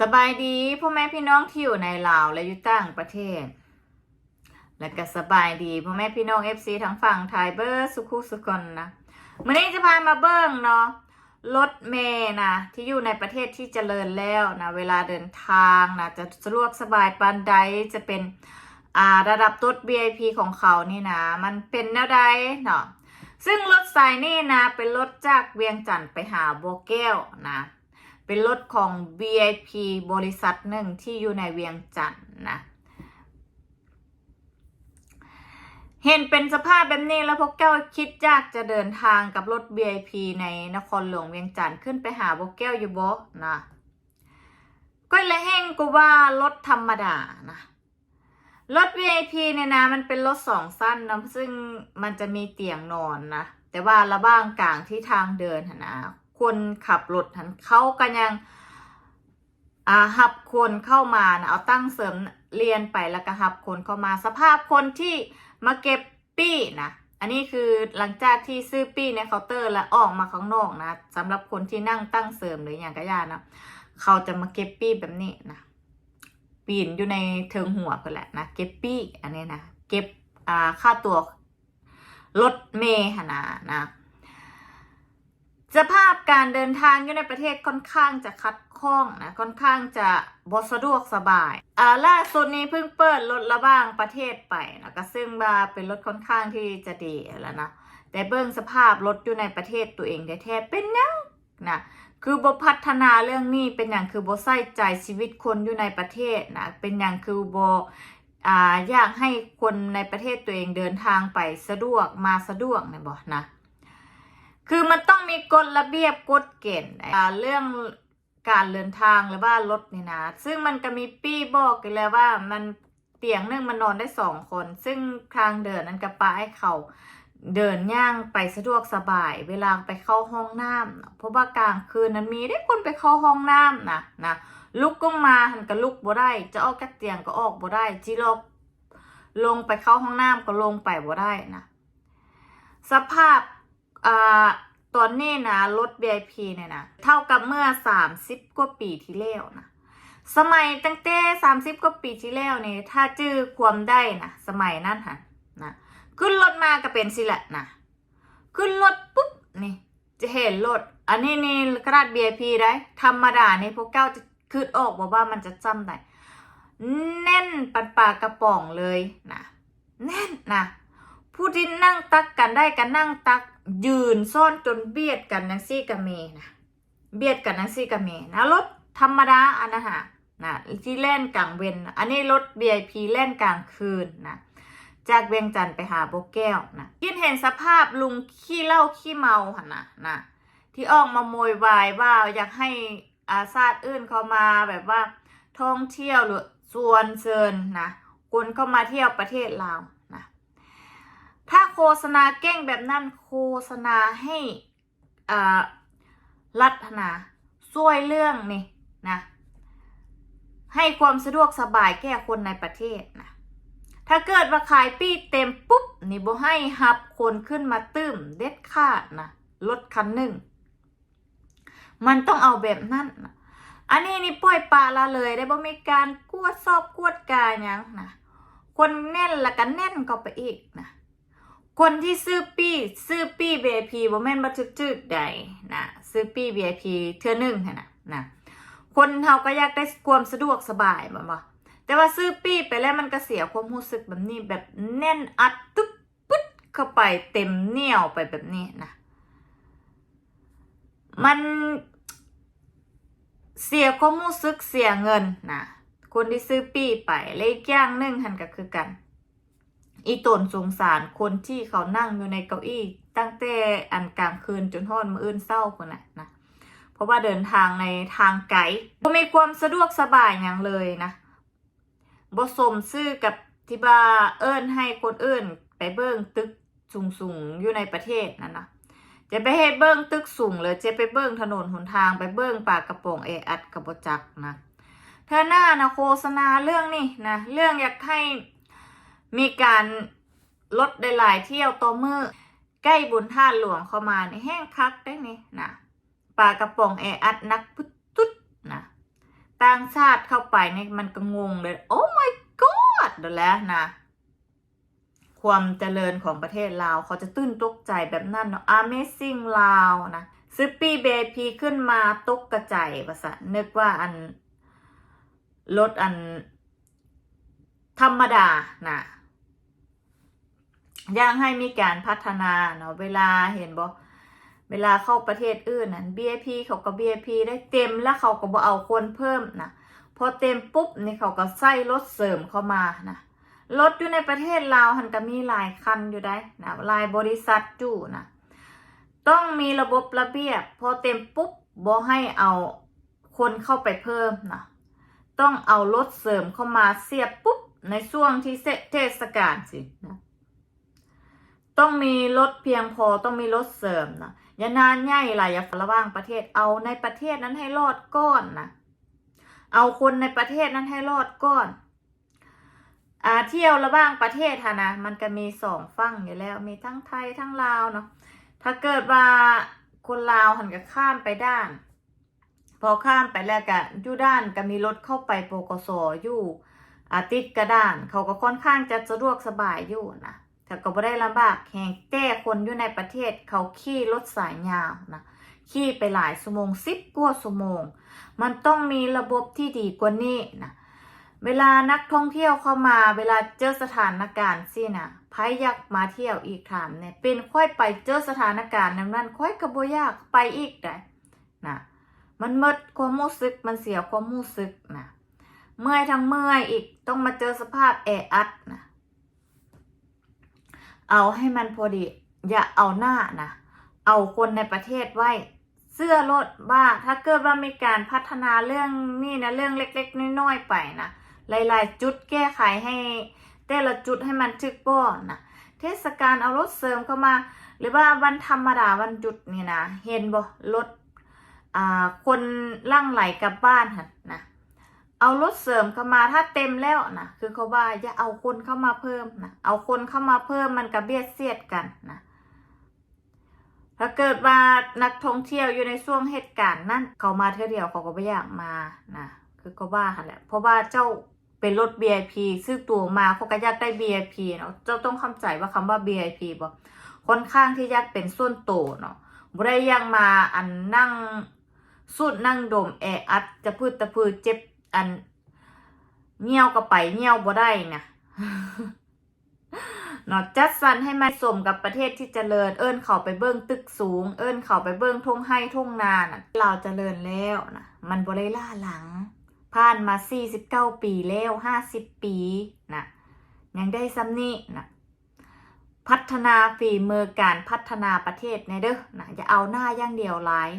สบายดีพ่อแม่พี่น้องที่อยู่ในลาวและอยู่ต่างประเทศ และก็สบายดีพ่อแม่พี่น้อง FC ทั้งฝั่งไทยเบอร์สุขุสุกนนะวันนี้จะพามาเบิ้งเนาะรถเมย์นะที่อยู่ในประเทศที่เจริญแล้วนะเวลาเดินทางนะจะสะดวกสบายปานใดจะเป็นอ่าระดับรถ VIP ของเขานี่นะ มันเป็นแนวใดเนาะซึ่งรถสายนี่นะเป็นรถจากเวียงจันทร์ไปหาโบวแก้วนะ เป็นรถของ VIP บริษัทหนึ่งที่อยู่ในเวียงจันทร์นะเห็นเป็นสภาพแบบนี้แล้วพวกแก้วคิดยากจะเดินทางกับรถ VIP ในนครหลวงเวียงจันทร์ขึ้นไปหาพวกแก้วอยู่บ่นะก็เลยแห้งกูว่ารถธรรมดานะรถ VIP เนี่ยนะมันเป็นรถสองสั้นนะซึ่งมันจะมีเตียงนอนนะแต่ว่าระบ้างกลางที่ทางเดินหนนะ คนขับรถหันเขากันยังอ่าหับคนเข้ามานะเอาตั้งเสริมเรียนไปแล้วก็หับคนเข้ามาสภาพคนที่มาเก็บปี้นะอันนี้คือหลังจากที่ซื้อปี้ในเคาน์เตอร์แล้วออกมาข้างนอกนะสำหรับคนที่นั่งตั้งเสริมหรืออย่างกระยานะเขาจะมาเก็บปี้แบบนี้นะปีนอยู่ในเทิงหัวเพื่อแหละนะเก็บปี้อันนี้นะเก็บอ่าค่าตัวรถเมย์หนนะนะ สภาพการเดินทางอยู่ในประเทศค่อนข้างจะคัดข้องนะค่อนข้างจะบสะดวกสบายอ่าล่าสุดนี้เพิ่งเปิดรถระบ้างประเทศไปนะก็ซึ่งว่าเป็นรถค่อนข้างที่จะดีแล้วนะแต่เบื้องสภาพรถอยู่ในประเทศตัวเองแท้ๆเป็นยังนะคือบพัฒนาเรื่องนี้เป็นอย่างคือบใส่ใจชีวิตคนอยู่ในประเทศนะเป็นอย่างคือบอ่าอยากให้คนในประเทศตัวเองเดินทางไปสะดวกมาสะดวกนะบอกนะ คือมันต้องมีกฎระเบียบกฎเกณฑ์อ่าเรื่องการเดินทางหรือว่ารถนี่นะ ซึ่งมันก็มีปี้บอกกันแล้วว่ามันเตียงนึ่งมันนอนได้สองคน ซึ่งทางเดินนั้นกระป้าให้เขาเดินย่างไปสะดวกสบาย เวลาไปเข้าห้องน้ำเพราะว่ากลางคืนนั้นมีได้คนไปเข้าห้องน้ำนะนะลุกก็มาหันก็ลุกบ่ได้จะออกจากเตียงก็ออกบ่ได้จิลกลงไปเข้าห้องน้ำก็ลงไปบ่ได้นะสภาพ อ่าตอนนี้นะรถ VIP เนี่ยนะเท่ากับเมื่อ 30 กว่าปีที่แล้วนะสมัยตั้งแต่30 กว่าปีที่แล้วนี่ถ้าจื้อความได้นะสมัยนั้นฮะนะขึ้นรถมาก็เป็นสิแหละนะขึ้นรถปุ๊บนี่จะเห็นรถอันนี้นี่กระดาษ VIP ได้ธรรมดานี่พวกเก้าจะคืดออกบอกว่ามันจะจำได้แน่นปันปากกระป๋องเลยนะแน่นนะ ผู้ที่นั่งตักกันได้กันนั่งตักยืนซ่อนจนเบียดกันนังซี่กับเมนะเบียดกันนังซี่กับเมนะรถธรรมดาอันนะฮะนะที่เล่นกลางเวนอันนี้รถ VIP เล่นกลางคืนนะจากเวียงจันทร์ไปหาโบกแก้วนะคิดเห็นสภาพลุงขี้เหล้าขี้เมาหันนะนะที่ออกมาโมยวายว่าอยากให้อาซาดอื่นเขามาแบบว่าท่องเที่ยวหรือส่วนเซินนะคนเข้ามาเที่ยวประเทศลาวนะถ้า โฆษณาเก้งแบบนั้นโฆษณาให้อ่ารัฐนาช่วยเรื่องนี่นะให้ความสะดวกสบายแก่คนในประเทศนะถ้าเกิดว่าขายปี้เต็มปุ๊บนี่บ่ให้หับคนขึ้นมาตื้มเด็ดขาดนะรถคันหนึ่ง มันต้องเอาแบบนั้นนะอันนี้นี่ปล่อยปลาละเลยได้บ่มีการกวดสอบกวดกาหยังนะคนแน่นละกันแน่นก็ไปอีกนะ คนที่ซื้อปี้ซื้อปี้ VIP บ่แม่นบ่จึกๆใดนะซื้อปี้ VIP เทื่อหนึงหั่นน่ะนะคนเฮาก็อยากได้ความสะดวกสบายบ่บ่แต่ว่าซื้อปี้ไปแล้วมันก็เสียความรู้สึกแบบนี้แบบแน่นอัดตึ๊บปึ๊ดเข้าไปเต็มเหนี่ยวไปแบบนี้นะมันเสียความรู้สึกเสียเงินนะคนที่ซื้อปี้ไปและอีกอย่างหนึงหันก็คือกัน อีตนสงสารคนที่เขานั่งอยู่ในเก้าอี้ ตั้งแต่อันกลางคืนจนทอดมื้ออื่นเศร้าคนน่ะนะเพราะว่าเดินทางในทางไกลบ่มีความสะดวกสบายอย่างเลยนะบ่สมซื่อกับที่ว่าเอิ้นให้คนอื่น ไปเบิ่งตึกสูงๆอยู่ในประเทศนั่นนะจะไปเฮ็ดเบิ่งตึกสูงเลยจะไปเบิ่งถนนหนทางไปเบิ่งปากกระโปรงเออัดกับบ่จักนะเธอหน้านะโฆษณาเรื่องนี่นะเรื่องอยากให้ มีการลดได้หลายเที่ยวต่อมือใกล้บุญท่าหลวงเข้ามาในแห้งคักได้นี่นะปลากระป๋องแออัดนักพุตุ๊ดนะต่างชาติเข้าไปนี่มันก็งงเลย โอ้ my god เดี๋ยวแล้วนะ ความเจริญของประเทศลาวเขาจะตื่นตกใจแบบนั้นเนาะ Amazing ลาวนะซื้อปีเบพีขึ้นมาตกกระจายภาษานึกว่าอันรถอันธรรมดานะ ยังให้มีการพัฒนาเนาะเวลาเห็นบ่เวลาเข้าประเทศอื่นนั้น BIP เขาก็ BIP ได้เต็มแล้วเขาก็บ่เอาคนเพิ่มนะพอเต็มปุ๊บนี่เขาก็ใส่รถเสริมเข้ามานะรถอยู่ในประเทศลาวหันก็มีหลายคันอยู่ได้นะหลายบริษัทอยู่นะต้องมีระบบระเบียบ พอเต็มปุ๊บบ่ให้เอาคนเข้าไปเพิ่มนะต้องเอารถเสริมเข้ามาเสียบปุ๊บในช่วงที่เทศกาลสินะ ต้องมีรถเพียงพอต้องมีรถเสริมนะอย่านานใหญ่หลายอย่าระว่างประเทศเอาในประเทศนั้นให้รอดก้อนนะเอาคนในประเทศนั้นให้รอดก้อนอาเที่ยวระว่างประเทศค่ะนะมันก็มีสองฝั่งอยู่แล้ว มีทั้งไทยทั้งลาวเนาะถ้าเกิดว่าคนลาวหันก็ข้ามไปด้าน พอข้ามไปแล้วก็อยู่ด้านก็มีรถเข้าไปโปกสอยู่อาติดกระด้าน เขาก็ค่อนข้างจะสะดวกสบายอยู่นะ แต่ก็ไม่ได้ลำบากแหงแต่คนอยู่ในประเทศเขาขี่รถสายยาวนะขี่ไปหลายชั่วโมงสิบกว่าชั่วโมง มันต้องมีระบบที่ดีกว่านี้นะเวลานักท่องเที่ยวเข้ามาเวลาเจอสถานการณ์สินะไพอยากมาเที่ยวอีกถามเนี่ยเป็นค่อยไปเจอสถานการณ์นั้นนั้นค่อยกระโบยากไปอีกได้นะมันมดความรู้สึกมันเสียความรู้สึกนะเมื่อยทั้งเมื่อยอีกต้องมาเจอสภาพแออัดนะ เอาให้มันพอดี อย่าเอาหน้านะ เอาคนในประเทศไว้ เสื้อรถว่าถ้าเกิดว่ามีการพัฒนาเรื่องนี่นะเรื่องเล็กๆน้อยๆไปนะหลายๆ จุดแก้ไขให้แต่ละจุดให้มันทึกป้อนนะเทศกาลเอารถเสริมเข้ามา หรือว่าวันธรรมดาวันหยุดนี่นะเห็นบ่รถอ่าคนล่างไหลกลับบ้านค่ะนะ เอารถเสริมเข้ามาถ้าเต็มแล้วนะคือเขาว่าอย่าเอาคนเข้ามาเพิ่มนะเอาคนเข้ามาเพิ่มมันกระเบียดเสียดกันนะถ้าเกิดว่านักท่องเที่ยวอยู่ในช่วงเหตุการณ์นั้นเขามาเที่ยวเดียวเขาก็ไม่อยากมานะคือเขาว่าค่ะแหละเพราะว่าเจ้าเป็นรถ VIP ซื้อตั๋วมาเขาก็อยากได้ VIP เนาะเจ้าต้องเข้าใจว่าคำว่า VIP บอกค่อนข้างที่ยากเป็นส่วนโตเนาะบ่ได้ยังมาอันนั่งสุดนั่งดมแออัดจะพืดตะพืดเจ็บ อันเงี้ยวก็ไปเงี้ยวบ่ได้นะเนาะจัดสรรให้มันสมกับประเทศที่เจริญ เอิ้นเขาไปเบิ้งตึกสูง เอิ้นเขาไปเบิ้งทุ่งไห้ทุ่งนานะเราเจริญแล้วนะมันบ่ได้ล่าหลัง ผ่านมา49ปีแล้ว50ปีนะยังได้ซ้ำนี้นะพัฒนาฝีมือการพัฒนาประเทศในเด้อนะอย่าเอาหน้าอย่างเดียวหลาย